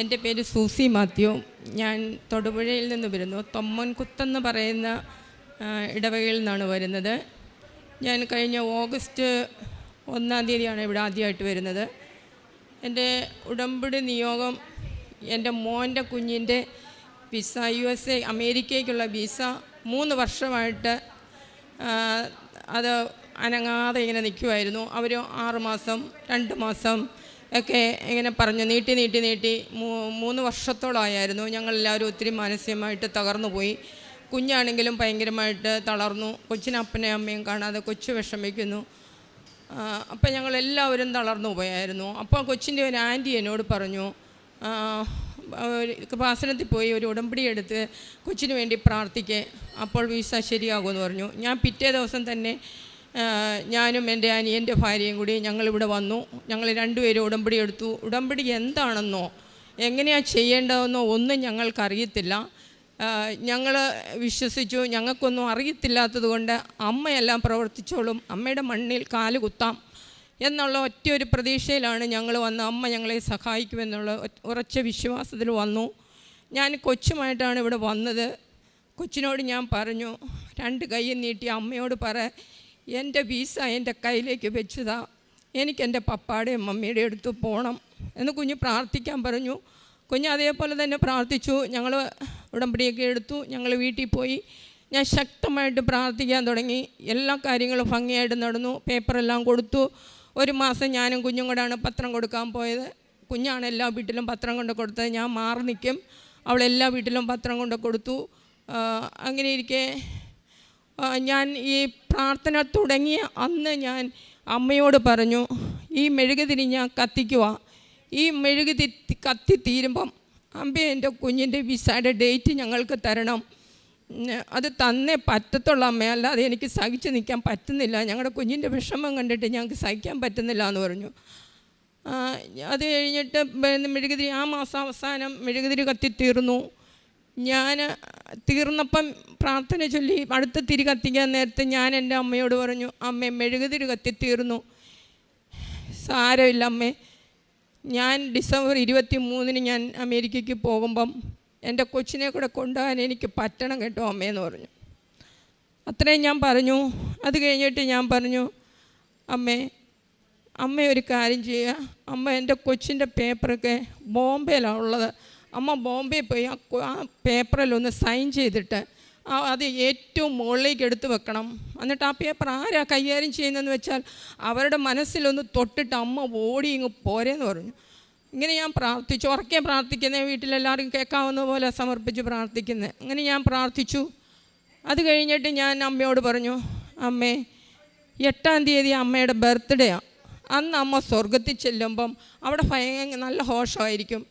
എന്റെ പേര് സൂസി മാത്യു. ഞാൻ തൊടുപുഴയിൽ നിന്ന് വരുന്നു. തൊമ്മൻകുത്തെന്ന് പറയുന്ന ഇടവകയിൽ നിന്നാണ് വരുന്നത്. ഞാൻ കഴിഞ്ഞ ഓഗസ്റ്റ് ഒന്നാം തീയതിയാണ് ഇവിടെ ആദ്യമായിട്ട് വരുന്നത്. എന്റെ ഉടമ്പടി നിയോഗം എന്റെ മോന്റെ കുഞ്ഞിന്റെ വിസ യു എസ് എ അമേരിക്കയ്ക്കുള്ള വിസ മൂന്ന് വർഷമായിട്ട് അത് അനങ്ങാതെ ഇങ്ങനെ നിൽക്കുമായിരുന്നു അവർ ആറുമാസം രണ്ട് മാസം ഒക്കെ ഇങ്ങനെ പറഞ്ഞു നീട്ടി നീട്ടി നീട്ടി. മൂന്ന് വർഷത്തോളമായിരുന്നു ഞങ്ങളെല്ലാവരും ഒത്തിരി മാനസികമായിട്ട് തകർന്നു പോയി കുഞ്ഞാണെങ്കിലും ഭയങ്കരമായിട്ട് തളർന്നു. കൊച്ചിനപ്പനെയും അമ്മയും കാണാതെ കൊച്ചു വിഷമിക്കുന്നു. അപ്പം ഞങ്ങളെല്ലാവരും തളർന്നു പോയായിരുന്നു അപ്പോൾ കൊച്ചിന്റെ ഒരു ആന്റി എന്നോട് പറഞ്ഞു കൃപാസനത്തിൽ പോയി ഒരു ഉടമ്പടി എടുത്ത് കൊച്ചിന് വേണ്ടി പ്രാർത്ഥിക്കേ. അപ്പോൾ വിസ ശരിയാകുമെന്ന് പറഞ്ഞു. ഞാൻ പിറ്റേ ദിവസം തന്നെ ഞാനും എന്റെ അനിയന്റെ ഭാര്യയും കൂടി ഞങ്ങളിവിടെ വന്നു. ഞങ്ങൾ രണ്ടുപേരും ഉടമ്പടി എടുത്തു. ഉടമ്പടി എന്താണെന്നോ എങ്ങനെയാണ് ചെയ്യേണ്ടതെന്നോ ഒന്നും ഞങ്ങൾക്കറിയത്തില്ല. ഞങ്ങൾ വിശ്വസിച്ചു. ഞങ്ങൾക്കൊന്നും അറിയത്തില്ലാത്തത് കൊണ്ട് അമ്മയെല്ലാം പ്രവർത്തിച്ചോളും. അമ്മയുടെ മണ്ണിൽ കാൽ കുത്താം എന്നുള്ള ഒറ്റ ഒരു പ്രതീക്ഷയിലാണ് ഞങ്ങൾ വന്ന് അമ്മ ഞങ്ങളെ സഹായിക്കുമെന്നുള്ള ഉറച്ച വിശ്വാസത്തിൽ വന്നു. ഞാൻ കൊച്ചുമായിട്ടാണ് ഇവിടെ വന്നത്. കൊച്ചിനോട് ഞാൻ പറഞ്ഞു രണ്ട് കൈ നീട്ടി അമ്മയോട് പറ എന്റെ വീസ എന്റെ കയ്യിലേക്ക് വെച്ചതാ. എനിക്ക് എന്റെ പപ്പാടെയും മമ്മിയുടെ അടുത്ത് പോകണം എന്ന് കുഞ്ഞ് പ്രാർത്ഥിക്കാൻ പറഞ്ഞു. കുഞ്ഞ് അതേപോലെ തന്നെ പ്രാർത്ഥിച്ചു. ഞങ്ങൾ ഉടമ്പടിയൊക്കെ എടുത്തു. ഞങ്ങൾ വീട്ടിൽ പോയി. ഞാൻ ശക്തമായിട്ട് പ്രാർത്ഥിക്കാൻ തുടങ്ങി. എല്ലാ കാര്യങ്ങളും ഭംഗിയായിട്ട് നടന്നു. പേപ്പറെല്ലാം കൊടുത്തു. ഒരു മാസം ഞാനും കുഞ്ഞും കൂടെയാണ് പത്രം കൊടുക്കാൻ പോയത്. കുഞ്ഞാണ് എല്ലാ വീട്ടിലും പത്രം കൊണ്ട് കൊടുത്തത്. ഞാൻ മാറി നിൽക്കും. അവളെല്ലാ വീട്ടിലും പത്രം കൊണ്ട് കൊടുത്തു. അങ്ങനെ ഇരിക്കെ ഞാൻ ഈ പ്രാർത്ഥന തുടങ്ങിയ അന്ന് ഞാൻ അമ്മയോട് പറഞ്ഞു ഈ മെഴുകുതിരി ഞാൻ കത്തിക്കുക ഈ മെഴുകുതി കത്തി തീരുമ്പം അമ്പ എന്റെ കുഞ്ഞിന്റെ വിസയുടെ ഡേറ്റ് ഞങ്ങൾക്ക് തരണം. അത് തന്നെ പറ്റത്തുള്ള അമ്മ. അല്ലാതെ എനിക്ക് സഹിച്ച് നിൽക്കാൻ പറ്റുന്നില്ല. ഞങ്ങളുടെ കുഞ്ഞിന്റെ വിഷമം കണ്ടിട്ട് ഞങ്ങൾക്ക് സഹിക്കാൻ പറ്റുന്നില്ല എന്ന് പറഞ്ഞു. അത് കഴിഞ്ഞിട്ട് മെഴുകുതിരി ആ മാസം അവസാനം മെഴുകുതിരി കത്തി തീർന്നു. ഞാൻ തീർന്നപ്പം പ്രാർത്ഥന ചൊല്ലി അടുത്ത തിരി കത്തിക്കാൻ നേരത്തെ ഞാൻ എന്റെ അമ്മയോട് പറഞ്ഞു അമ്മേ മെഴുകുതിരി കത്തി തീർന്നു. സാരമില്ല അമ്മേ. ഞാൻ ഡിസംബർ ഇരുപത്തി മൂന്നിന് ഞാൻ അമേരിക്കയ്ക്ക് പോകുമ്പം എന്റെ കൊച്ചിനെ കൂടെ കൊണ്ടുപോകാൻ എനിക്ക് പറ്റണം കേട്ടോ അമ്മയെന്ന് പറഞ്ഞു. അത്രയും ഞാൻ പറഞ്ഞു. അത് കഴിഞ്ഞിട്ട് ഞാൻ പറഞ്ഞു അമ്മേ അമ്മ ഒരു കാര്യം ചെയ്യുക. അമ്മ എന്റെ കൊച്ചിന്റെ പേപ്പറൊക്കെ ബോംബെയിലാണ് ഉള്ളത്. അമ്മ ബോംബെ പോയി ആ പേപ്പറിലൊന്ന് സൈൻ ചെയ്തിട്ട് അത് ഏറ്റവും മുകളിലേക്ക് എടുത്തു വെക്കണം. എന്നിട്ട് ആ പേപ്പർ ആരാ കൈകാര്യം ചെയ്യുന്നതെന്ന് വെച്ചാൽ അവരുടെ മനസ്സിലൊന്ന് തൊട്ടിട്ട് അമ്മ ഓടി ഇങ്ങ് പോരെന്ന് പറഞ്ഞു. ഇങ്ങനെ ഞാൻ പ്രാർത്ഥിച്ചു. ഉറക്കെ പ്രാർത്ഥിക്കുന്നത് വീട്ടിലെല്ലാവരും കേൾക്കാവുന്ന പോലെ സമർപ്പിച്ച് പ്രാർത്ഥിക്കുന്നത് അങ്ങനെ ഞാൻ പ്രാർത്ഥിച്ചു. അത് കഴിഞ്ഞിട്ട് ഞാൻ അമ്മയോട് പറഞ്ഞു അമ്മേ എട്ടാം തീയതി അമ്മയുടെ ബർത്ത്ഡേയാണ് അന്ന് അമ്മ സ്വർഗത്തിൽ ചെല്ലുമ്പം അവിടെ ഭയങ്കര നല്ല ഹോഷമായിരിക്കും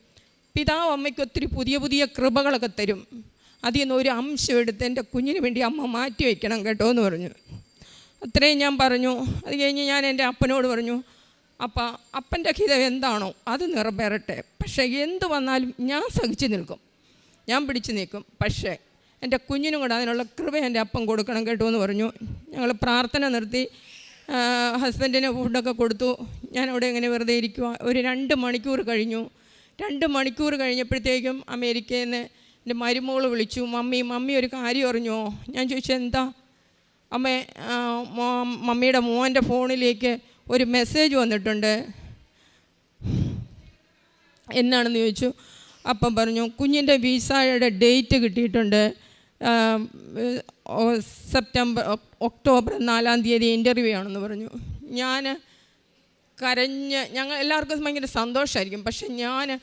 പിതാവ് അമ്മയ്ക്ക് ഒത്തിരി പുതിയ പുതിയ കൃപകളൊക്കെ തരും. അതിൽ നിന്ന് ഒരു അംശം എടുത്ത് എന്റെ കുഞ്ഞിന് വേണ്ടി അമ്മ മാറ്റി വയ്ക്കണം കേട്ടോ എന്ന് പറഞ്ഞു. അത്രയും ഞാൻ പറഞ്ഞു. അത് കഴിഞ്ഞ് ഞാൻ എന്റെ അപ്പനോട് പറഞ്ഞു അപ്പ അപ്പന്റെ ഹിതം എന്താണോ അത് നിറവേറട്ടെ. പക്ഷേ എന്ത് വന്നാലും ഞാൻ സഹിച്ചു നിൽക്കും. ഞാൻ പിടിച്ചു നിൽക്കും. പക്ഷേ എന്റെ കുഞ്ഞിനും കൂടെ അതിനുള്ള കൃപ എന്റെ അപ്പം കൊടുക്കണം കേട്ടോ എന്ന് പറഞ്ഞു. ഞങ്ങൾ പ്രാർത്ഥന നിർത്തി. ഹസ്ബൻഡിന് ഫുഡൊക്കെ കൊടുത്തു. ഞാൻ അവിടെ ഇങ്ങനെ വെറുതെ ഇരിക്കുക ഒരു രണ്ട് മണിക്കൂർ കഴിഞ്ഞു. രണ്ട് മണിക്കൂർ കഴിഞ്ഞപ്പോഴത്തേക്കും അമേരിക്കയിൽ നിന്ന് എന്റെ മരുമോൾ വിളിച്ചു. മമ്മി മമ്മി ഒരു കാര്യം അറിഞ്ഞോ? ഞാൻ ചോദിച്ചു എന്താ? അമ്മ മമ്മിയുടെ മോന്റെ ഫോണിലേക്ക് ഒരു മെസ്സേജ് വന്നിട്ടുണ്ട്. എന്നാണെന്ന് ചോദിച്ചു. അപ്പം പറഞ്ഞു കുഞ്ഞിന്റെ വിസയുടെ ഡേറ്റ് കിട്ടിയിട്ടുണ്ട്. സെപ്റ്റംബർ ഒക്- ഒക്ടോബർ നാലാം തീയതി ഇന്റർവ്യൂ ആണെന്ന് പറഞ്ഞു. ഞാൻ കരഞ്ഞ് ഞങ്ങൾ എല്ലാവർക്കും ഭയങ്കര സന്തോഷമായിരിക്കും പക്ഷെ ഞാൻ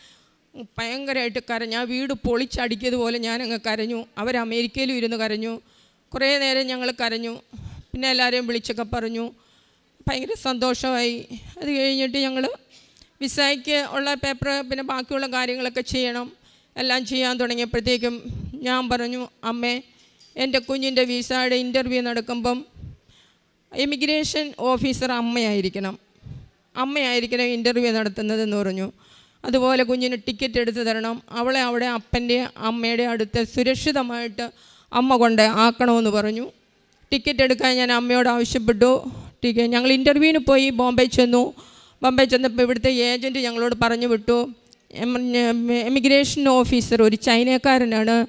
ഭയങ്കരമായിട്ട് കരഞ്ഞു ആ വീട് പൊളിച്ചടിക്കിയതുപോലെ ഞാനങ്ങ് കരഞ്ഞു. അവർ അമേരിക്കയിലും ഇരുന്ന് കരഞ്ഞു. കുറേ നേരം ഞങ്ങൾ കരഞ്ഞു. പിന്നെ എല്ലാവരെയും വിളിച്ചൊക്കെ പറഞ്ഞു. ഭയങ്കര സന്തോഷമായി. അത് കഴിഞ്ഞിട്ട് ഞങ്ങൾ വിസയ്ക്ക് ഉള്ള പേപ്പർ പിന്നെ ബാക്കിയുള്ള കാര്യങ്ങളൊക്കെ ചെയ്യണം. എല്ലാം ചെയ്യാൻ തുടങ്ങിയപ്പോഴത്തേക്കും ഞാൻ പറഞ്ഞു അമ്മേ എന്റെ കുഞ്ഞിന്റെ വിസയുടെ ഇന്റർവ്യൂ നടക്കുമ്പം ഇമിഗ്രേഷൻ ഓഫീസർ അമ്മയായിരിക്കണം. അമ്മയായിരിക്കണം ഇന്റർവ്യൂ നടത്തുന്നതെന്ന് പറഞ്ഞു. അതുപോലെ കുഞ്ഞിന് ടിക്കറ്റ് എടുത്ത് തരണം. അവളെ അവിടെ അപ്പന്റെ അമ്മയുടെ അടുത്ത് സുരക്ഷിതമായിട്ട് അമ്മ കൊണ്ട് ആക്കണമെന്ന് പറഞ്ഞു. ടിക്കറ്റ് എടുക്കാൻ ഞാൻ അമ്മയോട് ആവശ്യപ്പെട്ടു. ടിക്കറ്റ് ഞങ്ങൾ ഇന്റർവ്യൂവിന് പോയി ബോംബെ ചെന്നു. ബോംബെ ചെന്നപ്പോൾ ഇവിടുത്തെ ഏജന്റ് ഞങ്ങളോട് പറഞ്ഞു വിട്ടു. എമിഗ്രേഷൻ ഓഫീസർ ഒരു ചൈനക്കാരനാണ്.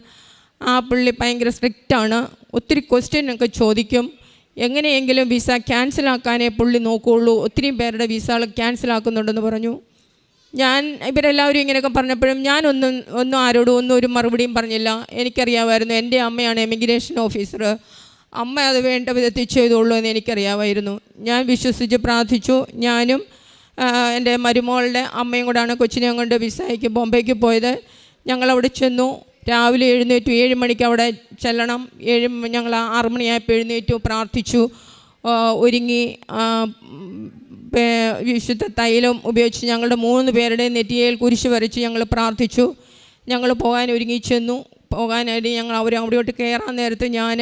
ആ പുള്ളി ഭയങ്കര സ്ട്രിക്റ്റാണ് ഒത്തിരി ക്വസ്റ്റ്യൻ ഒക്കെ ചോദിക്കും. എങ്ങനെയെങ്കിലും വിസ ക്യാൻസലാക്കാനേ പുള്ളി നോക്കുകയുള്ളൂ ഒത്തിരി പേരുടെ വിസകൾ ക്യാൻസലാക്കുന്നുണ്ടെന്ന് പറഞ്ഞു. ഞാൻ ഇവരെല്ലാവരും ഇങ്ങനെയൊക്കെ പറഞ്ഞപ്പോഴും ഞാനൊന്നും ഒന്നും ആരോടും ഒന്നും ഒരു മറുപടിയും പറഞ്ഞില്ല. എനിക്കറിയാമായിരുന്നു എന്റെ അമ്മയാണ് എമിഗ്രേഷൻ ഓഫീസർ അമ്മ അത് വേണ്ട വിധത്തിൽ ചെയ്തോളൂ എന്ന് എനിക്കറിയാമായിരുന്നു. ഞാൻ വിശ്വസിച്ച് പ്രാർത്ഥിച്ചു. ഞാനും എന്റെ മരുമോളുടെ അമ്മയും കൂടാണ് കൊച്ചിനെയും കൊണ്ട് വിസയ്ക്ക് ബോംബെക്ക് പോയത്. ഞങ്ങളവിടെ ചെന്നു. രാവിലെ എഴുന്നേറ്റു ഏഴ് മണിക്ക് അവിടെ ചെല്ലണം. ഏഴ് ഞങ്ങൾ ആറു മണിയായപ്പോൾ എഴുന്നേറ്റു പ്രാർത്ഥിച്ചു. ഒരുങ്ങി വിശുദ്ധ തൈലം ഉപയോഗിച്ച് ഞങ്ങളുടെ മൂന്ന് പേരുടെ നെറ്റിയയിൽ കുരിശ് വരച്ച് ഞങ്ങൾ പ്രാർത്ഥിച്ചു. ഞങ്ങൾ പോകാൻ ഒരുങ്ങി ചെന്നു. പോകാനായിട്ട് ഞങ്ങൾ അവർ അവിടെയോട്ട് കയറാൻ നേരത്ത് ഞാൻ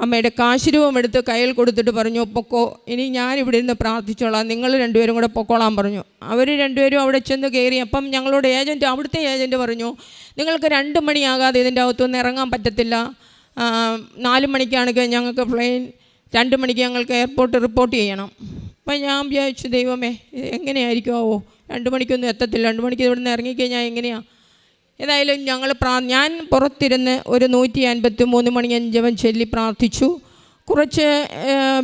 അമ്മയുടെ കാശുരൂപം എടുത്ത് കയ്യിൽ കൊടുത്തിട്ട് പറഞ്ഞു പൊക്കോ ഇനി ഞാനിവിടെ ഇരുന്ന് പ്രാർത്ഥിച്ചോളാം. നിങ്ങൾ രണ്ടുപേരും കൂടെ പൊക്കോളാൻ പറഞ്ഞു. അവർ രണ്ടുപേരും അവിടെ ചെന്ന് കയറി അപ്പം ഞങ്ങളോട് ഏജന്റ് അവിടുത്തെ ഏജന്റ് പറഞ്ഞു നിങ്ങൾക്ക് രണ്ട് മണിയാകാതെ ഇതിന്റെ അകത്തുനിന്ന് ഇറങ്ങാൻ പറ്റത്തില്ല. നാല് മണിക്കാണെങ്കിൽ ഞങ്ങൾക്ക് പ്ലെയിൻ രണ്ട് മണിക്ക് ഞങ്ങൾക്ക് എയർപോർട്ട് റിപ്പോർട്ട് ചെയ്യണം. അപ്പം ഞാൻ വിചാരിച്ചു ദൈവമേ എങ്ങനെയായിരിക്കുമോ രണ്ട് മണിക്കൊന്നും എത്തത്തില്ല. രണ്ട് മണിക്ക് ഇവിടെ നിന്ന് ഇറങ്ങിക്കഴിഞ്ഞാൽ എങ്ങനെയാണ് ഏതായാലും ഞങ്ങൾ പ്രാ ഞാൻ പുറത്തിരുന്ന് ഒരു നൂറ്റി അൻപത്തി മൂന്ന് മണി അഞ്ചവൻ ചൊല്ലി പ്രാർത്ഥിച്ചു. കുറച്ച്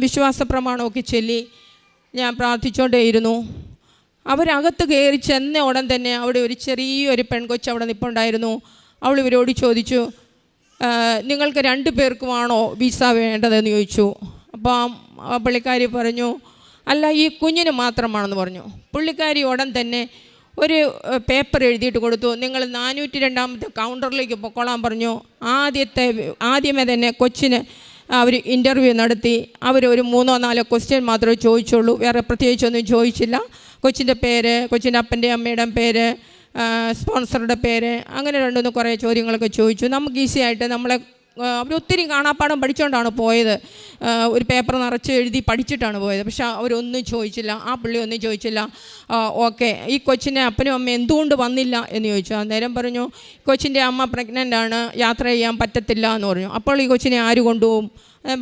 വിശ്വാസ പ്രമാണമൊക്കെ ചൊല്ലി ഞാൻ പ്രാർത്ഥിച്ചുകൊണ്ടേയിരുന്നു അവരകത്ത് കയറി ചെന്ന ഉടൻ തന്നെ അവിടെ ഒരു ചെറിയൊരു പെൺകൊച്ച് അവിടെ നിൽപ്പുണ്ടായിരുന്നു അവൾ ഇവരോട് ചോദിച്ചു നിങ്ങൾക്ക് രണ്ട് പേർക്കുമാണോ വിസ വേണ്ടതെന്ന് ചോദിച്ചു. അപ്പോൾ ആ പുള്ളിക്കാരി പറഞ്ഞു അല്ല ഈ കുഞ്ഞിന് മാത്രമാണെന്ന് പറഞ്ഞു. പുള്ളിക്കാരി ഉടൻ തന്നെ ഒരു പേപ്പർ എഴുതിയിട്ട് കൊടുത്തു. നിങ്ങൾ നാനൂറ്റി രണ്ടാമത്തെ കൗണ്ടറിലേക്ക് പൊക്കോളാൻ പറഞ്ഞു. ആദ്യത്തെ ആദ്യമേ തന്നെ കൊച്ചിന് അവർ ഇന്റർവ്യൂ നടത്തി. അവർ ഒരു മൂന്നോ നാലോ ക്വസ്റ്റ്യൻ മാത്രമേ ചോദിച്ചുള്ളൂ. വേറെ പ്രത്യേകിച്ചൊന്നും ചോദിച്ചില്ല. കൊച്ചിന്റെ പേര് കൊച്ചിന്റെ അപ്പന്റെ അമ്മയുടെ പേര് സ്പോൺസറുടെ പേര് അങ്ങനെ രണ്ടുമൂന്ന് കുറേ ചോദ്യങ്ങളൊക്കെ ചോദിച്ചു. നമുക്ക് ഈസി ആയിട്ട് നമ്മളെ അവർ ഒത്തിരി കാണാപ്പാടം പഠിച്ചുകൊണ്ടാണ് പോയത്. ഒരു പേപ്പർ നിറച്ച് എഴുതി പഠിച്ചിട്ടാണ് പോയത്. പക്ഷെ അവരൊന്നും ചോദിച്ചില്ല. ആ പുള്ളി ഒന്നും ചോദിച്ചില്ല. ഓക്കെ ഈ കൊച്ചിനെ അപ്പനും അമ്മയും എന്തുകൊണ്ട് വന്നില്ല എന്ന് ചോദിച്ചു. അന്നേരം പറഞ്ഞു കൊച്ചിന്റെ അമ്മ പ്രഗ്നന്റ് ആണ്. യാത്ര ചെയ്യാൻ പറ്റത്തില്ല എന്ന് പറഞ്ഞു. അപ്പോൾ ഈ കൊച്ചിനെ ആര് കൊണ്ടുപോകും?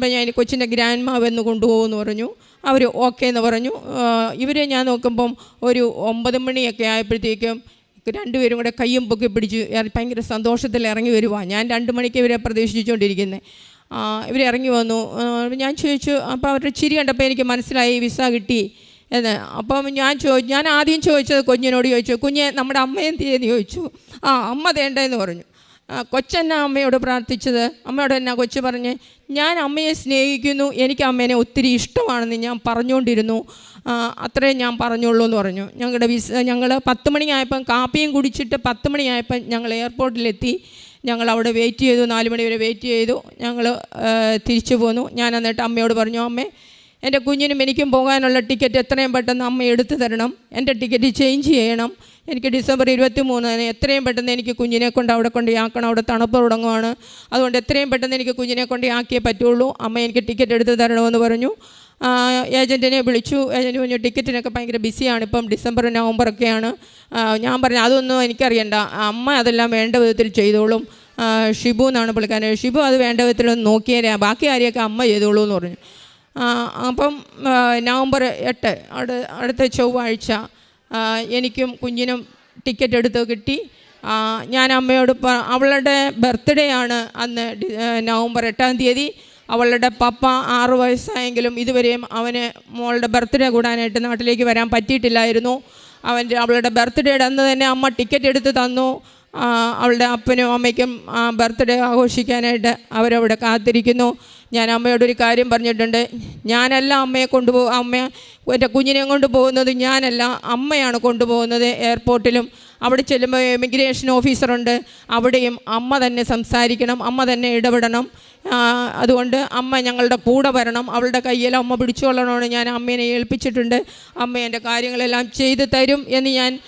ഞാൻ കൊച്ചിന്റെ ഗ്രാൻഡ് മാവ് എന്ന് കൊണ്ടുപോകുമെന്ന് പറഞ്ഞു. അവർ ഓക്കെ എന്ന് പറഞ്ഞു. ഇവരെ ഞാൻ നോക്കുമ്പം ഒരു ഒമ്പത് മണിയൊക്കെ ആയപ്പോഴത്തേക്കും രണ്ടുപേരും കൂടെ കയ്യും പൊക്കി പിടിച്ച് ഭയങ്കര സന്തോഷത്തിൽ ഇറങ്ങി വരുവാ. ഞാൻ രണ്ട് മണിക്ക് ഇവരെ പ്രതീക്ഷിച്ചുകൊണ്ടിരിക്കുന്നത് ഇവർ ഇറങ്ങി വന്നു. ഞാൻ ചോദിച്ചു അപ്പോൾ അവരുടെ ചിരി കണ്ടപ്പോൾ എനിക്ക് മനസ്സിലായി വിസ കിട്ടി. എന്ന്. അപ്പം ഞാൻ ചോദിച്ചു ഞാൻ ആദ്യം ചോദിച്ചത് കുഞ്ഞിനോട് ചോദിച്ചു കുഞ്ഞെ നമ്മുടെ അമ്മ എന്ത് ചെയ്യുന്നു ചോദിച്ചു? ആ അമ്മ തേണ്ടെന്ന് പറഞ്ഞു. കൊച്ചെന്നാ അമ്മയോട് പ്രാർത്ഥിച്ചത്? അമ്മയോട് എന്നാ കൊച്ചു പറഞ്ഞ്? ഞാൻ അമ്മയെ സ്നേഹിക്കുന്നു എനിക്ക് അമ്മേനെ ഒത്തിരി ഇഷ്ടമാണെന്ന് ഞാൻ പറഞ്ഞുകൊണ്ടിരുന്നു. അത്രേ ഞാൻ പറഞ്ഞുള്ളൂ എന്ന് പറഞ്ഞു. ഞങ്ങളുടെ വിസ ഞങ്ങൾ പത്ത് മണിയായപ്പം കാപ്പിയും കുടിച്ചിട്ട് പത്ത് മണിയായപ്പം ഞങ്ങൾ എയർപോർട്ടിലെത്തി. ഞങ്ങൾ അവിടെ വെയിറ്റ് ചെയ്തു നാല് മണി വരെ വെയിറ്റ് ചെയ്തു. ഞങ്ങൾ തിരിച്ചു പോന്നു. ഞാൻ എന്നിട്ട് അമ്മയോട് പറഞ്ഞു അമ്മേ എന്റെ കുഞ്ഞിനും എനിക്കും പോകാനുള്ള ടിക്കറ്റ് എത്രയും പെട്ടെന്ന് അമ്മ എടുത്തു തരണം. എന്റെ ടിക്കറ്റ് ചേഞ്ച് ചെയ്യണം. എനിക്ക് ഡിസംബർ ഇരുപത്തി മൂന്നിന് എത്രയും പെട്ടെന്ന് എനിക്ക് കുഞ്ഞിനെ കൊണ്ട് അവിടെ കൊണ്ട് ആക്കണം. അവിടെ തണുപ്പ് തുടങ്ങുവാണ്. അതുകൊണ്ട് എത്രയും പെട്ടെന്ന് എനിക്ക് കുഞ്ഞിനെ കൊണ്ട് ആക്കിയേ പറ്റുള്ളൂ. അമ്മ എനിക്ക് ടിക്കറ്റ് എടുത്ത് തരണമെന്ന് പറഞ്ഞു. ഏജന്റിനെ വിളിച്ചു. ഏജന്റ് പറഞ്ഞു ടിക്കറ്റിനൊക്കെ ഭയങ്കര ബിസിയാണ്. ഇപ്പം ഡിസംബർ നവംബറൊക്കെയാണ് ഒക്കെയാണ്. ഞാൻ പറഞ്ഞു അതൊന്നും എനിക്കറിയണ്ട. അമ്മ അതെല്ലാം വേണ്ട വിധത്തിൽ ചെയ്തോളും. ഷിബു എന്നാണ് പുള്ളിക്കാരൻ. ഷിബു അത് വേണ്ട വിധത്തിലൊന്ന് നോക്കിയേരാ. ബാക്കി കാര്യമൊക്കെ അമ്മ ചെയ്തോളൂ എന്ന് പറഞ്ഞു. അപ്പം നവംബർ എട്ട് അടുത്ത ചൊവ്വാഴ്ച എനിക്കും കുഞ്ഞിനും ടിക്കറ്റ് എടുത്ത് കിട്ടി. ഞാൻ അമ്മയോട് അവളുടെ ബർത്ത്ഡേ ആണ് അന്ന് നവംബർ എട്ടാം തീയതി. അവളുടെ പപ്പ ആറ് വയസ്സായെങ്കിലും ഇതുവരെയും അവന് മോളുടെ ബർത്ത്ഡേ കൂടാനായിട്ട് നാട്ടിലേക്ക് വരാൻ പറ്റിയിട്ടില്ലായിരുന്നു. അവന്റെ അവളുടെ ബർത്ത്ഡേയുടെ അന്ന് തന്നെ അമ്മ ടിക്കറ്റ് എടുത്ത് തന്നു. അവളുടെ അപ്പനും അമ്മയ്ക്കും ബർത്ത്ഡേ ആഘോഷിക്കാനായിട്ട് അവരവിടെ കാത്തിരിക്കുന്നു. ഞാൻ അമ്മയോടൊരു കാര്യം പറഞ്ഞിട്ടുണ്ട്. ഞാനല്ല അമ്മയെ കൊണ്ടുപോകും അമ്മ എന്റെ കുഞ്ഞിനെ കൊണ്ട് പോകുന്നത് ഞാനല്ല അമ്മയാണ് കൊണ്ടുപോകുന്നത് എയർപോർട്ടിലും. അവിടെ ചെല്ലുമ്പോൾ ഇമിഗ്രേഷൻ ഓഫീസറുണ്ട് അവിടെയും അമ്മ തന്നെ സംസാരിക്കണം അമ്മ തന്നെ ഇടപെടണം. അതുകൊണ്ട് അമ്മ ഞങ്ങളുടെ കൂടെ വരണം. അവളുടെ കയ്യിൽ അമ്മ പിടിച്ചുകൊള്ളണമെന്ന് ഞാൻ അമ്മേനെ ഏൽപ്പിച്ചിട്ടുണ്ട്. അമ്മ എന്റെ കാര്യങ്ങളെല്ലാം ചെയ്തു തരും എന്ന് ഞാൻ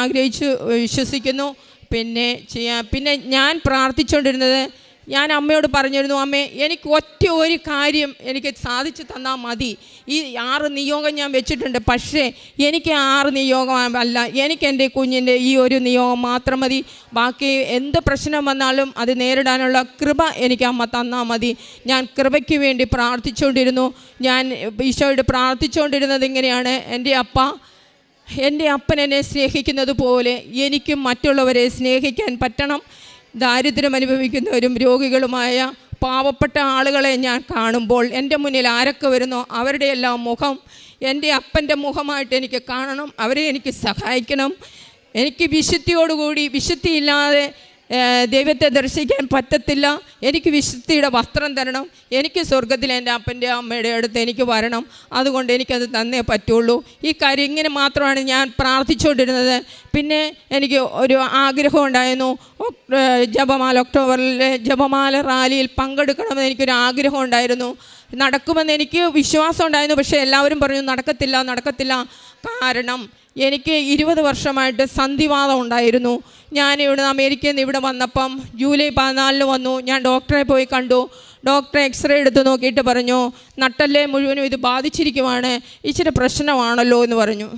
ആഗ്രഹിച്ചു വിശ്വസിക്കുന്നു. പിന്നെ ചെയ്യാം പിന്നെ ഞാൻ പ്രാർത്ഥിച്ചുകൊണ്ടിരുന്നത് ഞാൻ അമ്മയോട് പറഞ്ഞിരുന്നു അമ്മേ എനിക്ക് ഒറ്റ ഒരു കാര്യം എനിക്ക് സാധിച്ചു തന്നാൽ മതി. ഈ ആറ് നിയോഗം ഞാൻ വെച്ചിട്ടുണ്ട്. പക്ഷേ എനിക്ക് ആറ് നിയോഗം അല്ല. എനിക്ക് എന്റെ കുഞ്ഞിന്റെ ഈ ഒരു നിയോഗം മാത്രം മതി. ബാക്കി എന്ത് പ്രശ്നം വന്നാലും അത് നേരിടാനുള്ള കൃപ എനിക്ക് അമ്മ തന്നാൽ മതി. ഞാൻ കൃപയ്ക്ക് വേണ്ടി പ്രാർത്ഥിച്ചുകൊണ്ടിരുന്നു. ഞാൻ ഈശോയോട് പ്രാർത്ഥിച്ചുകൊണ്ടിരുന്നത് ഇങ്ങനെയാണ്. എന്റെ അപ്പ എന്റെ അപ്പൻ എന്നെ സ്നേഹിക്കുന്നത് പോലെ എനിക്കും മറ്റുള്ളവരെ സ്നേഹിക്കാൻ പറ്റണം. ദാരിദ്ര്യം അനുഭവിക്കുന്നവരും രോഗികളുമായ പാവപ്പെട്ട ആളുകളെ ഞാൻ കാണുമ്പോൾ എന്റെ മുന്നിൽ ആരൊക്കെ വരുന്നോ അവരുടെ എല്ലാം മുഖം എന്റെ അപ്പന്റെ മുഖമായിട്ട് എനിക്ക് കാണണം അവരെ എനിക്ക് സഹായിക്കണം. എനിക്ക് വിശുദ്ധിയോടുകൂടി വിശുദ്ധിയില്ലാതെ ദൈവത്തെ ദർശിക്കാൻ പറ്റത്തില്ല. എനിക്ക് വിശുദ്ധിയുടെ വസ്ത്രം തരണം. എനിക്ക് സ്വർഗത്തിൽ എന്റെ അപ്പന്റെ അമ്മയുടെ അടുത്ത് എനിക്ക് വരണം. അതുകൊണ്ട് എനിക്കത് തന്നേ പറ്റുള്ളൂ. ഈ കാര്യം ഇങ്ങനെ മാത്രമാണ് ഞാൻ പ്രാർത്ഥിച്ചുകൊണ്ടിരുന്നത്. പിന്നെ എനിക്ക് ഒരു ആഗ്രഹം ഉണ്ടായിരുന്നു. ജപമാല ഒക്ടോബറിലെ ജപമാല റാലിയിൽ പങ്കെടുക്കണമെന്ന് എനിക്കൊരു ആഗ്രഹം ഉണ്ടായിരുന്നു. നടക്കുമെന്ന് എനിക്ക് വിശ്വാസം ഉണ്ടായിരുന്നു. പക്ഷേ എല്ലാവരും പറഞ്ഞു നടക്കത്തില്ല നടക്കത്തില്ല. കാരണം എനിക്ക് ഇരുപത് വർഷമായിട്ട് സന്ധിവാദം ഉണ്ടായിരുന്നു. ഞാൻ ഇവിടെ അമേരിക്കയിൽ നിന്ന് ഇവിടെ വന്നപ്പം ജൂലൈ പതിനാലിന് വന്നു. ഞാൻ ഡോക്ടറെ പോയി കണ്ടു. ഡോക്ടറെ എക്സ്റേ എടുത്ത് നോക്കിയിട്ട് പറഞ്ഞു നട്ടല്ലേ മുഴുവനും ഇത് ബാധിച്ചിരിക്കുവാണ്. ഇച്ചിരി പ്രശ്നമാണല്ലോ എന്ന് പറഞ്ഞു.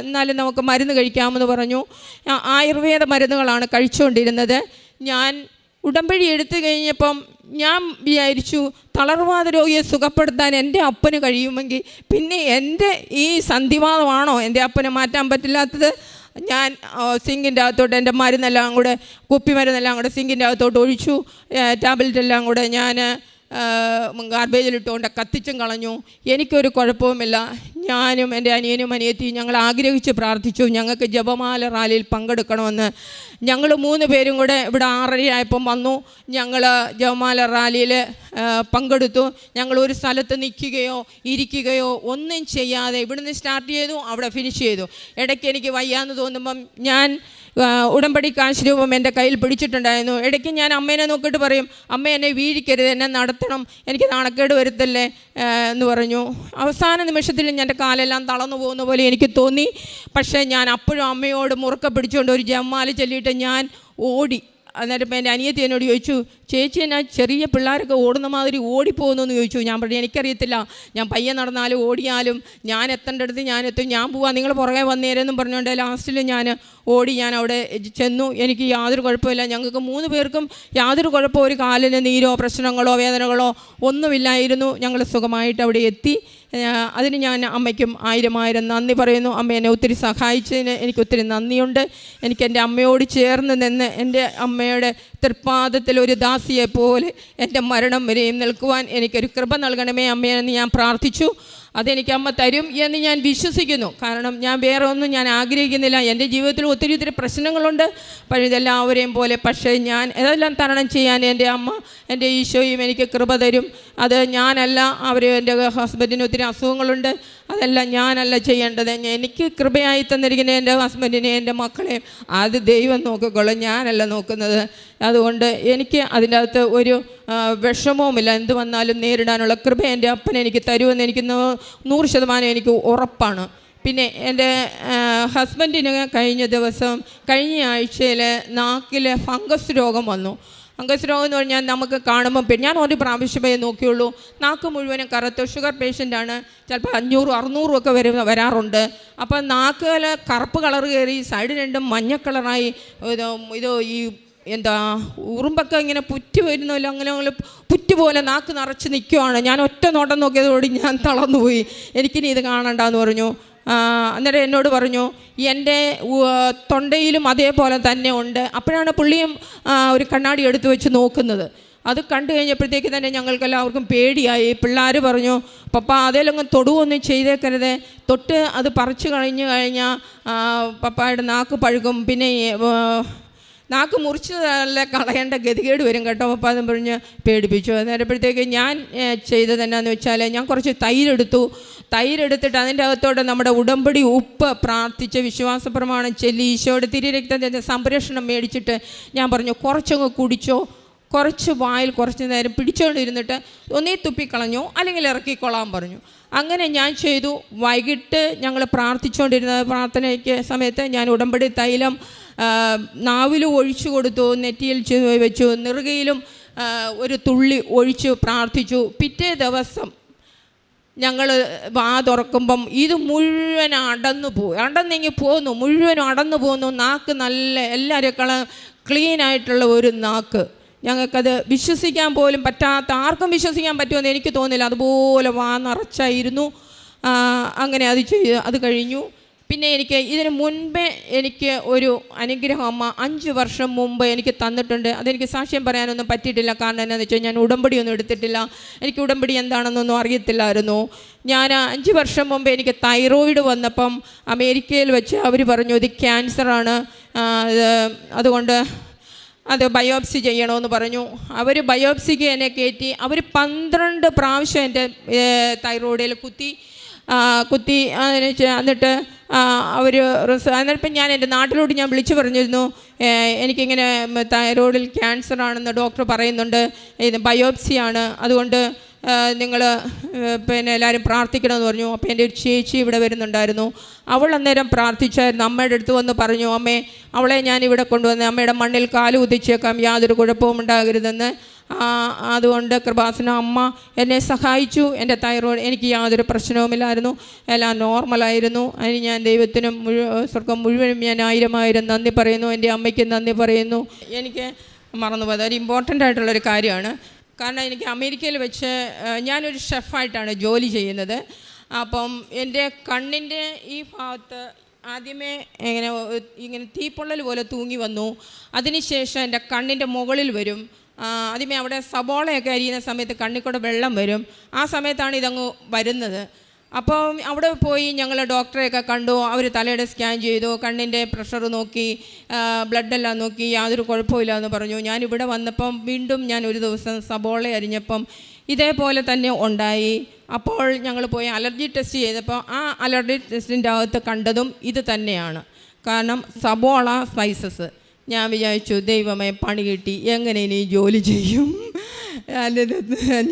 എന്നാലും നമുക്ക് മരുന്ന് കഴിക്കാമെന്ന് പറഞ്ഞു. ആയുർവേദ മരുന്നുകളാണ് കഴിച്ചുകൊണ്ടിരുന്നത്. ഞാൻ ഉടമ്പടി എടുത്തു കഴിഞ്ഞപ്പം ഞാൻ വിചാരിച്ചു തളർവാദ രോഗിയെ സുഖപ്പെടുത്താൻ എന്റെ അപ്പന് കഴിയുമെങ്കിൽ പിന്നെ എന്റെ ഈ സന്ധിവാദമാണോ എന്റെ അപ്പനെ മാറ്റാൻ പറ്റില്ലാത്തത്? ഞാൻ സിങ്കിന്റെ അകത്തോട്ട് എന്റെ മരുന്നെല്ലാം കൂടെ കുപ്പി മരുന്നെല്ലാം കൂടെ സിങ്കിന്റെ അകത്തോട്ട് ഒഴിച്ചു. ടാബ്ലറ്റ് എല്ലാം കൂടെ ഞാൻ ഗാർബേജിലിട്ടുകൊണ്ട് കത്തിച്ചും കളഞ്ഞു. എനിക്കൊരു കുഴപ്പവുമില്ല. ഞാനും എന്റെ അനിയനും അനിയത്തിയും ഞങ്ങൾ ആഗ്രഹിച്ച് പ്രാർത്ഥിച്ചു. ഞങ്ങൾക്ക് ജപമാല റാലിയിൽ പങ്കെടുക്കണമെന്ന്. ഞങ്ങൾ മൂന്ന് പേരും കൂടെ ഇവിടെ ആറരയായപ്പം വന്നു. ഞങ്ങൾ ജപമാല റാലിയിൽ പങ്കെടുത്തു. ഞങ്ങൾ ഒരു സ്ഥലത്ത് നിൽക്കുകയോ ഇരിക്കുകയോ ഒന്നും ചെയ്യാതെ ഇവിടുന്ന് സ്റ്റാർട്ട് ചെയ്തു അവിടെ ഫിനിഷ് ചെയ്തു. ഇടയ്ക്ക് എനിക്ക് വയ്യാന്ന് തോന്നുമ്പം ഞാൻ ഉടമ്പടി കാശ് രൂപം എന്റെ കയ്യിൽ പിടിച്ചിട്ടുണ്ടായിരുന്നു. ഇടയ്ക്ക് ഞാൻ അമ്മേനെ നോക്കിയിട്ട് പറയും അമ്മ എന്നെ വീഴിക്കരുത് എന്നെ നടത്തണം എനിക്ക് നാണക്കേട് വരുത്തല്ലേ? എന്ന് പറഞ്ഞു. അവസാന നിമിഷത്തിൽ എന്റെ കാലെല്ലാം തളർന്നു പോകുന്ന പോലെ എനിക്ക് തോന്നി. പക്ഷേ ഞാൻ അപ്പോഴും അമ്മയോട് മുറുക്ക പിടിച്ചുകൊണ്ട് ഒരു ജമ്മാല ചൊല്ലിയിട്ട് ഞാൻ ഓടി. അന്നേരം എന്റെ അനിയത്തി എന്നോട് ചോദിച്ചു ചേച്ചി എന്നാ ചെറിയ പിള്ളേരൊക്കെ ഓടുന്ന മാതിരി ഓടിപ്പോകുന്നു? ചോദിച്ചു. ഞാൻ പറഞ്ഞു എനിക്കറിയത്തില്ല. ഞാൻ പയ്യെ നടന്നാലും ഓടിയാലും ഞാൻ എത്തേണ്ട അടുത്ത് ഞാൻ എത്തും. ഞാൻ പോവാം നിങ്ങൾ പുറകെ വന്നേരെന്നും പറഞ്ഞുകൊണ്ട് ലാസ്റ്റിൽ ഞാൻ ഓടി ഞാൻ അവിടെ ചെന്നു. എനിക്ക് യാതൊരു കുഴപ്പമില്ല. ഞങ്ങൾക്ക് മൂന്ന് പേർക്കും യാതൊരു കുഴപ്പമോ ഒരു കാലിന് നീരോ പ്രശ്നങ്ങളോ വേദനകളോ ഒന്നുമില്ലായിരുന്നു. ഞങ്ങൾ സുഖമായിട്ട് അവിടെ എത്തി. അതിന് ഞാൻ അമ്മയ്ക്കും ആയിരം ആയിരം നന്ദി പറയുന്നു. അമ്മ എന്നെ ഒത്തിരി സഹായിച്ചതിന് എനിക്ക് ഒത്തിരി നന്ദിയുണ്ട്. എനിക്ക് എന്റെ അമ്മയോട് ചേർന്ന് നിന്ന് എന്റെ അമ്മയുടെ തൃപ്പാദത്തിൽ ഒരു ദാസിയെ പോലെ എന്റെ മരണം വരെയും നിൽക്കുവാൻ എനിക്കൊരു കൃപ നൽകണമേ അമ്മയെന്ന് ഞാൻ പ്രാർത്ഥിച്ചു. അതെനിക്ക് അമ്മ തരും എന്ന് ഞാൻ വിശ്വസിക്കുന്നു. കാരണം ഞാൻ വേറെ ഒന്നും ഞാൻ ആഗ്രഹിക്കുന്നില്ല. എന്റെ ജീവിതത്തിൽ ഒത്തിരി ഒത്തിരി പ്രശ്നങ്ങളുണ്ട്. പഴുതെല്ലാവരെയും പോലെ പക്ഷേ ഞാൻ ഇതെല്ലാം തരണം ചെയ്യാൻ എന്റെ അമ്മ എന്റെ ഈശോയും എനിക്ക് കൃപ തരും. അത് ഞാനല്ല അവർ എന്റെ ഹസ്ബൻഡിന് ഒത്തിരി അസുഖങ്ങളുണ്ട്. അതെല്ലാം ഞാനല്ല ചെയ്യേണ്ടത്. എനിക്ക് കൃപയായി തന്നിരിക്കുന്ന എന്റെ ഹസ്ബൻഡിനെ എന്റെ മക്കളെയും അത് ദൈവം നോക്കിക്കോളും. ഞാനല്ല നോക്കുന്നത്. അതുകൊണ്ട് എനിക്ക് അതിന്റെ അകത്ത് ഒരു വിഷമവുമില്ല. എന്ത് വന്നാലും നേരിടാനുള്ള കൃപ എന്റെ അപ്പൻ എനിക്ക് തരുമെന്ന് എനിക്ക് നൂറ് ശതമാനം എനിക്ക് ഉറപ്പാണ്. പിന്നെ എന്റെ ഹസ്ബൻഡിന് കഴിഞ്ഞ ദിവസം കഴിഞ്ഞ ആഴ്ചയിൽ നാക്കിൽ ഫംഗസ് രോഗം വന്നു. ഫംഗസ് രോഗം എന്ന് പറഞ്ഞാൽ നമുക്ക് കാണുമ്പോൾ ഞാൻ ഒരു പ്രാവശ്യമേ നോക്കിയുള്ളൂ. നാക്ക് മുഴുവനും കറുത്ത് ഷുഗർ പേഷ്യന്റാണ് ചിലപ്പോൾ അഞ്ഞൂറും അറുന്നൂറും ഒക്കെ വരും വരാറുണ്ട്. അപ്പോൾ നാക്കുകൾ കറുപ്പ് കളർ കയറി സൈഡ് രണ്ടും മഞ്ഞ കളറായി. ഇത് ഈ എന്താ ഉറുമ്പൊക്കെ ഇങ്ങനെ പുറ്റ് വരുന്നല്ലോ അങ്ങനെ അങ്ങനെ പുറ്റ് പോലെ നാക്ക് നിറച്ച് നിൽക്കുവാണ് ഞാൻ ഒറ്റ നോട്ടം നോക്കിയതോടി ഞാൻ തളർന്നു പോയി എനിക്കിനി ഇത് കാണണ്ടെന്ന് പറഞ്ഞു. അന്നേരം എന്നോട് പറഞ്ഞു എന്റെ തൊണ്ടയിലും അതേപോലെ തന്നെ ഉണ്ട്. അപ്പോഴാണ് പുള്ളിയും ഒരു കണ്ണാടി എടുത്തു വെച്ച് നോക്കുന്നത്. അത് കണ്ടു കഴിഞ്ഞപ്പോഴത്തേക്ക് തന്നെ ഞങ്ങൾക്ക് എല്ലാവർക്കും പേടിയായി. പിള്ളേർ പറഞ്ഞു പപ്പ അതേലങ്ങ് തൊടുവൊന്നും ചെയ്തേക്കരുത്. തൊട്ട് അത് പറിച്ചു കഴിഞ്ഞു കഴിഞ്ഞാൽ പപ്പായുടെ നാക്ക് പഴുകും. പിന്നെ നാക്ക് മുറിച്ച് നല്ല കളയേണ്ട ഗതികേട് വരും കേട്ടോ. അപ്പം അതും പറഞ്ഞ് പേടിപ്പിച്ചു. അന്നേരപ്പോഴത്തേക്ക് ഞാൻ ചെയ്തത് എന്നാന്ന് വെച്ചാൽ ഞാൻ കുറച്ച് തൈരെടുത്തു. തൈരെടുത്തിട്ട് അതിന്റെ അകത്തോടെ നമ്മുടെ ഉടമ്പടി ഉപ്പ് പ്രാർത്ഥിച്ച് വിശ്വാസ പ്രമാണം ചെല്ലി ഈശോയുടെ തിരിരക്തത്തിന്റെ സംരക്ഷണം മേടിച്ചിട്ട് ഞാൻ പറഞ്ഞു കുറച്ചങ്ങ് കുടിച്ചോ. കുറച്ച് വായിൽ കുറച്ച് നേരം പിടിച്ചുകൊണ്ടിരുന്നിട്ട് ഒന്നേ തുപ്പിക്കളഞ്ഞു അല്ലെങ്കിൽ ഇറക്കിക്കൊള്ളാൻ പറഞ്ഞു. അങ്ങനെ ഞാൻ ചെയ്തു. വൈകിട്ട് ഞങ്ങൾ പ്രാർത്ഥിച്ചുകൊണ്ടിരുന്ന പ്രാർത്ഥനയ്ക്ക് സമയത്ത് ഞാൻ ഉടമ്പടി തൈലം നാവിലും ഒഴിച്ചു കൊടുത്തു നെറ്റിയിൽ വെച്ചു നെറുകയിലും ഒരു തുള്ളി ഒഴിച്ചു പ്രാർത്ഥിച്ചു. പിറ്റേ ദിവസം ഞങ്ങൾ വാ തുറക്കുമ്പം ഇത് മുഴുവൻ അടന്നു പോകും അടന്നെങ്കിൽ പോന്നു മുഴുവനും അടന്നു പോന്നു. നാക്ക് നല്ല എല്ലാവരെക്കാളും ക്ലീൻ ആയിട്ടുള്ള ഒരു നാക്ക്. ഞങ്ങൾക്കത് വിശ്വസിക്കാൻ പോലും പറ്റാത്ത ആർക്കും വിശ്വസിക്കാൻ പറ്റുമെന്ന് എനിക്ക് തോന്നില്ല. അതുപോലെ വാ നിറച്ചായിരുന്നു. അങ്ങനെ അത് ചെയ്തു അത് കഴിഞ്ഞു. പിന്നെ എനിക്ക് ഇതിന് മുൻപേ എനിക്ക് ഒരു അനുഗ്രഹം അമ്മ അഞ്ച് വർഷം മുമ്പ് എനിക്ക് തന്നിട്ടുണ്ട്. അതെനിക്ക് സാക്ഷ്യം പറയാനൊന്നും പറ്റിയിട്ടില്ല. കാരണം എന്താണെന്ന് വെച്ചാൽ ഞാൻ ഉടമ്പടിയൊന്നും എടുത്തിട്ടില്ല. എനിക്ക് ഉടമ്പടി എന്താണെന്നൊന്നും അറിയത്തില്ലായിരുന്നു. ഞാൻ അഞ്ച് വർഷം മുമ്പ് എനിക്ക് തൈറോയിഡ് വന്നപ്പം അമേരിക്കയിൽ വെച്ച് അവർ പറഞ്ഞു ഇത് ക്യാൻസറാണ്. അത് അതുകൊണ്ട് അത് ബയോപ്സി ചെയ്യണമെന്ന് പറഞ്ഞു. അവർ ബയോപ്സിക്ക് എന്നെ കയറ്റി അവർ പന്ത്രണ്ട് പ്രാവശ്യം എന്റെ തൈറോയിഡിൽ കുത്തി കുത്തി എന്നിട്ട് അവർ എന്നിട്ടിപ്പം ഞാൻ എന്റെ നാട്ടിലോട്ട് ഞാൻ വിളിച്ചു പറഞ്ഞിരുന്നു. എനിക്കിങ്ങനെ തൈറോയിഡിൽ ക്യാൻസർ ആണെന്ന് ഡോക്ടർ പറയുന്നുണ്ട്. ഇത് ബയോപ്സിയാണ് അതുകൊണ്ട് നിങ്ങൾ പിന്നെ എല്ലാവരും പ്രാർത്ഥിക്കണമെന്ന് പറഞ്ഞു. അപ്പോൾ എന്റെ ഒരു ചേച്ചി ഇവിടെ വരുന്നുണ്ടായിരുന്നു. അവൾ അന്നേരം പ്രാർത്ഥിച്ചായിരുന്നു. അമ്മയുടെ അടുത്ത് വന്ന് പറഞ്ഞു അമ്മേ അവളെ ഞാൻ ഇവിടെ കൊണ്ടുവന്ന് അമ്മയുടെ മണ്ണിൽ കാൽ കുതിച്ചേക്കാം യാതൊരു കുഴപ്പവും ഉണ്ടാകരുതെന്ന്. അതുകൊണ്ട് കൃപാസന അമ്മ എന്നെ സഹായിച്ചു. എന്റെ തൈറോയ്ഡ് എനിക്ക് യാതൊരു പ്രശ്നവുമില്ലായിരുന്നു. എല്ലാം നോർമലായിരുന്നു അതിന് ഞാൻ ദൈവത്തിനും മുഴുവൻ സ്വർഗം മുഴുവനും ഞാൻ ആയിരം ആയിരം നന്ദി പറയുന്നു. എന്റെ അമ്മയ്ക്ക് നന്ദി പറയുന്നു. എനിക്ക് മറന്നുപോയത്. ഒരു ഇമ്പോർട്ടന്റ് ആയിട്ടുള്ളൊരു കാര്യമാണ്. കാരണം എനിക്ക് അമേരിക്കയിൽ വെച്ച് ഞാനൊരു ഷെഫായിട്ടാണ് ജോലി ചെയ്യുന്നത്. അപ്പം എന്റെ കണ്ണിന്റെ ഈ ഭാഗത്ത് ആദ്യമേ ഇങ്ങനെ ഇങ്ങനെ തീപ്പൊള്ളൽ പോലെ തൂങ്ങി വന്നു. അതിനുശേഷം എന്റെ കണ്ണിന്റെ മുകളിൽ വരും. ആദ്യമേ അവിടെ സബോളയൊക്കെ അരിയുന്ന സമയത്ത് കണ്ണിക്കൂടെ വെള്ളം വരും. ആ സമയത്താണ് ഇതങ്ങ് വരുന്നത്. അപ്പോൾ അവിടെ പോയി ഞങ്ങൾ ഡോക്ടറെയൊക്കെ കണ്ടു. അവർ തലയുടെ സ്കാൻ ചെയ്തു. കണ്ണിന്റെ പ്രഷർ നോക്കി ബ്ലഡെല്ലാം നോക്കി യാതൊരു കുഴപ്പമില്ല എന്ന് പറഞ്ഞു. ഞാൻ ഇവിടെ വന്നപ്പം വീണ്ടും ഞാൻ ഒരു ദിവസം സബോള അരിഞ്ഞപ്പം ഇതേപോലെ തന്നെ ഉണ്ടായി. അപ്പോൾ ഞങ്ങൾ പോയി അലർജി ടെസ്റ്റ് ചെയ്തപ്പോൾ ആ അലർജി ടെസ്റ്റിന്റെ അകത്ത് കണ്ടതും ഇത് തന്നെയാണ്. കാരണം സബോള സ്പൈസസ് ഞാൻ വിചാരിച്ചു ദൈവമേ പണി കിട്ടി. എങ്ങനെ ഇനി ജോലി ചെയ്യും?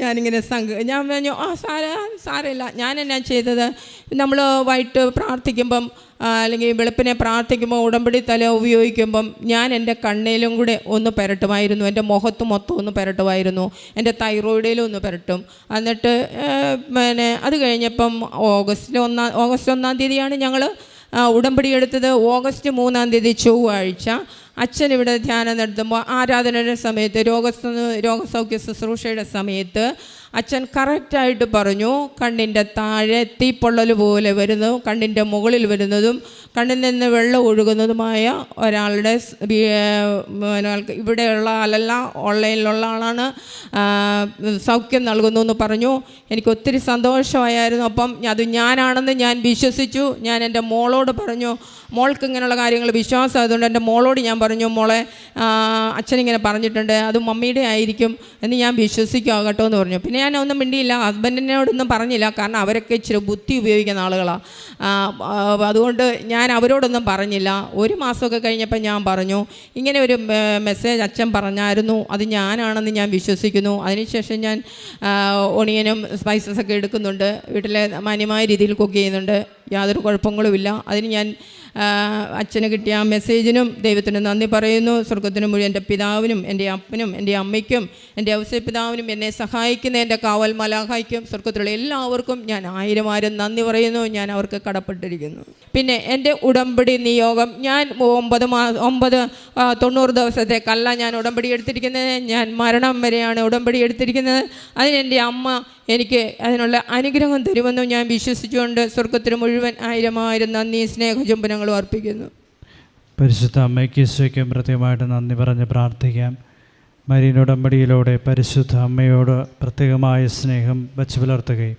ഞാനിങ്ങനെ സംഘ ഞാൻ പറഞ്ഞു ആ സാര സാരമില്ല. ഞാൻ എന്നാ ചെയ്തത്? നമ്മൾ വൈകിട്ട് പ്രാർത്ഥിക്കുമ്പം അല്ലെങ്കിൽ വെളുപ്പിനെ പ്രാർത്ഥിക്കുമ്പോൾ ഉടമ്പടി തല ഉപയോഗിക്കുമ്പം ഞാൻ എന്റെ കണ്ണിലും കൂടെ ഒന്ന് പുരട്ടുമായിരുന്നു. എന്റെ മുഖത്ത് മൊത്തം ഒന്ന് പുരട്ടുമായിരുന്നു. എന്റെ തൈറോയിഡിലും ഒന്ന് പുരട്ടും. എന്നിട്ട് പിന്നെ അത് കഴിഞ്ഞപ്പം ഓഗസ്റ്റ് ഒന്നാം ഓഗസ്റ്റ് ഒന്നാം തീയതിയാണ് ഞങ്ങൾ ഉടമ്പടി എടുത്തത്. ഓഗസ്റ്റ് മൂന്നാം തീയതി ചൊവ്വാഴ്ച. അച്ഛൻ ഇവിടെ ധ്യാനം നടത്തുമ്പോൾ ആരാധനയുടെ സമയത്ത് രോഗ രോഗസൗഖ്യ ശുശ്രൂഷയുടെ സമയത്ത് അച്ഛൻ കറക്റ്റായിട്ട് പറഞ്ഞു കണ്ണിന്റെ താഴെ തീപ്പൊള്ളൽ പോലെ വരുന്നു കണ്ണിന്റെ മുകളിൽ വരുന്നതും കണ്ണിൽ നിന്ന് വെള്ളം ഒഴുകുന്നതുമായ ഒരാളുടെ ഇവിടെയുള്ള ആളല്ല ഓൺലൈനിലുള്ള ആളാണ്. സൗഖ്യം നൽകുന്നു എന്ന് പറഞ്ഞു. എനിക്ക് ഒത്തിരി സന്തോഷമായിരുന്നു. അപ്പം അത് ഞാനാണെന്ന് ഞാൻ വിശ്വസിച്ചു. ഞാൻ എന്റെ മോളോട് പറഞ്ഞു മോൾക്ക് ഇങ്ങനെയുള്ള കാര്യങ്ങൾ വിശ്വാസം അതുകൊണ്ട് എന്റെ മോളോട് ഞാൻ പറഞ്ഞു മോളെ അച്ഛനിങ്ങനെ പറഞ്ഞിട്ടുണ്ട് അത് മമ്മിയുടെ ആയിരിക്കും എന്ന് ഞാൻ വിശ്വസിക്കുക കേട്ടോ എന്ന് പറഞ്ഞു. പിന്നെ ഞാൻ ഒന്നും മിണ്ടിയില്ല ഹസ്ബൻഡിനോടൊന്നും പറഞ്ഞില്ല കാരണം അവരൊക്കെ ഇച്ചിരി ബുദ്ധി ഉപയോഗിക്കുന്ന ആളുകളാണ് അതുകൊണ്ട് ഞാൻ അവരോടൊന്നും പറഞ്ഞില്ല. ഒരു മാസമൊക്കെ കഴിഞ്ഞപ്പോൾ ഞാൻ പറഞ്ഞു ഇങ്ങനെ ഒരു മെസ്സേജ് അച്ഛൻ പറഞ്ഞായിരുന്നു അത് ഞാനാണെന്ന് ഞാൻ വിശ്വസിക്കുന്നു. അതിനുശേഷം ഞാൻ ഒണിയനും സ്പൈസസ് ഒക്കെ എടുക്കുന്നുണ്ട് വീട്ടിലെ മാന്യമായ രീതിയിൽ കുക്ക് ചെയ്യുന്നുണ്ട് യാതൊരു കുഴപ്പങ്ങളുമില്ല. അതിന് ഞാൻ അച്ഛന് കിട്ടിയ ആ മെസ്സേജിനും ദൈവത്തിന് നന്ദി പറയുന്നു. സ്വർഗത്തിന് മുഴുവൻ എന്റെ പിതാവിനും എന്റെ അപ്പനും എന്റെ അമ്മയ്ക്കും എന്റെ അവസര പിതാവിനും എന്നെ സഹായിക്കുന്ന എന്റെ കാവൽ മലാഹായിക്കും സ്വർഗത്തിലുള്ള എല്ലാവർക്കും ഞാൻ ആയിരം ആയിരം നന്ദി പറയുന്നു. ഞാൻ അവർക്ക് കടപ്പെട്ടിരിക്കുന്നു. പിന്നെ എന്റെ ഉടമ്പടി നിയോഗം. ഞാൻ ഒമ്പത് മാ ഒമ്പത് തൊണ്ണൂറ് ദിവസത്തേക്കല്ല ഞാൻ ഉടമ്പടി എടുത്തിരിക്കുന്നത്. ഞാൻ മരണം വരെയാണ് ഉടമ്പടി എടുത്തിരിക്കുന്നത്. അതിന് എന്റെ അമ്മ എനിക്ക് അതിനുള്ള അനുഗ്രഹം തരുമെന്നും ഞാൻ വിശ്വസിച്ചുകൊണ്ട് സ്വർഗത്തിന് മുഴുവൻ ആയിരം ആയിരം നന്ദി സ്നേഹചുംബനങ്ങളും അർപ്പിക്കുന്നു. പരിശുദ്ധ അമ്മയ്ക്ക് ഈശോയ്ക്കും പ്രത്യേകമായിട്ട് നന്ദി പറഞ്ഞ് പ്രാർത്ഥിക്കാം. മരീൻ ഉടമ്പടിയിലൂടെ പരിശുദ്ധ അമ്മയോട് പ്രത്യേകമായ സ്നേഹം വച്ചു പുലർത്തുകയും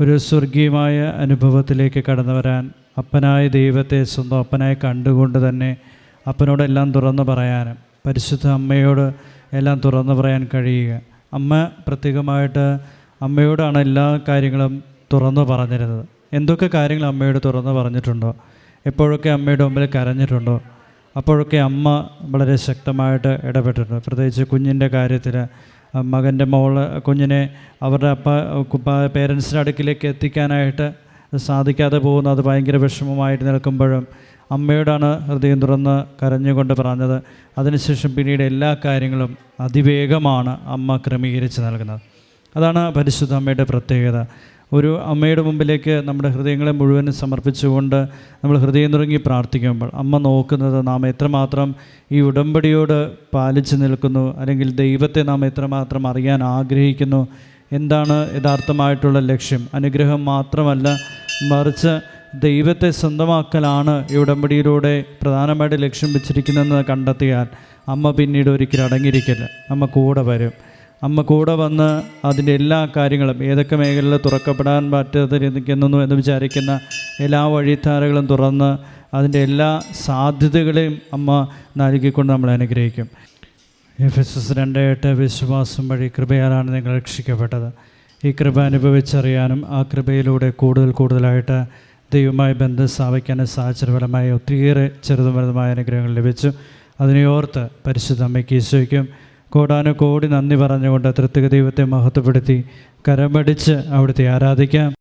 ഒരു സ്വർഗീയമായ അനുഭവത്തിലേക്ക് കടന്നു വരാൻ അപ്പനായ ദൈവത്തെ സ്വന്തം അപ്പനായി കണ്ടുകൊണ്ട് തന്നെ അപ്പനോടെല്ലാം തുറന്നു പറയാനും പരിശുദ്ധ അമ്മയോട് എല്ലാം തുറന്നു പറയാൻ കഴിയുക. അമ്മ പ്രത്യേകമായിട്ട് അമ്മയോടാണ് എല്ലാ കാര്യങ്ങളും തുറന്നു പറഞ്ഞിരുന്നത്. എന്തൊക്കെ കാര്യങ്ങൾ അമ്മയോട് തുറന്നു പറഞ്ഞിട്ടുണ്ടോ? എപ്പോഴൊക്കെ അമ്മയുടെ മുമ്പിൽ കരഞ്ഞിട്ടുണ്ടോ? അപ്പോഴൊക്കെ അമ്മ വളരെ ശക്തമായിട്ട് ഇടപെട്ടിട്ടുണ്ട്. പ്രത്യേകിച്ച് കുഞ്ഞിന്റെ കാര്യത്തിൽ മകന്റെ മോൾ കുഞ്ഞിനെ അവരുടെ അപ്പ പേരൻസിന്റെ അടുക്കിലേക്ക് എത്തിക്കാനായിട്ട് സാധിക്കാതെ പോകുന്ന. അത് ഭയങ്കര വിഷമമായിട്ട് നിൽക്കുമ്പോഴും അമ്മയോടാണ് ഹൃദയം തുറന്ന് കരഞ്ഞുകൊണ്ട് പറഞ്ഞത്. അതിനുശേഷം പിന്നീട് എല്ലാ കാര്യങ്ങളും അതിവേഗമാണ് അമ്മ ക്രമീകരിച്ച് നൽകുന്നത്. അതാണ് പരിശുദ്ധ അമ്മയുടെ പ്രത്യേകത. ഒരു അമ്മയുടെ മുമ്പിലേക്ക് നമ്മുടെ ഹൃദയങ്ങളെ മുഴുവനും സമർപ്പിച്ചുകൊണ്ട് നമ്മൾ ഹൃദയം തുടങ്ങി പ്രാർത്ഥിക്കുമ്പോൾ അമ്മ നോക്കുന്നത് നാം എത്രമാത്രം ഈ ഉടമ്പടിയോട് പാലിച്ചു നിൽക്കുന്നു അല്ലെങ്കിൽ ദൈവത്തെ നാം എത്രമാത്രം അറിയാൻ ആഗ്രഹിക്കുന്നു എന്താണ് യഥാർത്ഥമായിട്ടുള്ള ലക്ഷ്യം? അനുഗ്രഹം മാത്രമല്ല മറിച്ച് ദൈവത്തെ സ്വന്തമാക്കലാണ് ഈ ഉടമ്പടിയിലൂടെ പ്രധാനമായിട്ട് ലക്ഷ്യം വെച്ചിരിക്കുന്നതെന്ന് കണ്ടെത്തിയാൽ അമ്മ പിന്നീട് ഒരിക്കലും അടങ്ങിയിരിക്കില്ല. അമ്മ കൂടെ വരും. അമ്മ കൂടെ വന്ന് അതിന്റെ എല്ലാ കാര്യങ്ങളും ഏതൊക്കെ മേഖലയിൽ തുറക്കപ്പെടാൻ പറ്റാതിരിക്കുന്നു എന്ന് വിചാരിക്കുന്ന എല്ലാ വഴിത്താരകളും തുറന്ന് അതിന്റെ എല്ലാ സാധ്യതകളെയും അമ്മ നൽകിക്കൊണ്ട് നമ്മളെ അനുഗ്രഹിക്കും. എഫ് എസ് എസ് രണ്ട് എട്ട് വിശ്വാസം വഴി കൃപയാലാണ് നിങ്ങൾ രക്ഷിക്കപ്പെട്ടത്. ഈ കൃപ അനുഭവിച്ചറിയാനും ആ കൃപയിലൂടെ കൂടുതൽ കൂടുതലായിട്ട് ദൈവമായി ബന്ധം സ്ഥാപിക്കാനും സാഹചര്യപരമായി ഒത്തിരിയേറെ ചെറുതും വലുതുമായ അനുഗ്രഹങ്ങൾ ലഭിച്ചു. അതിനെ ഓർത്ത് പരിശുദ്ധ അമ്മയ്ക്ക് ഈശോയ്ക്കും കോടാനു കോടി നന്ദി പറഞ്ഞുകൊണ്ട് തൃത്വിക ദൈവത്തെ മഹത്വപ്പെടുത്തി കരമടിച്ച് അവിടുത്തെ ആരാധിക്കാം.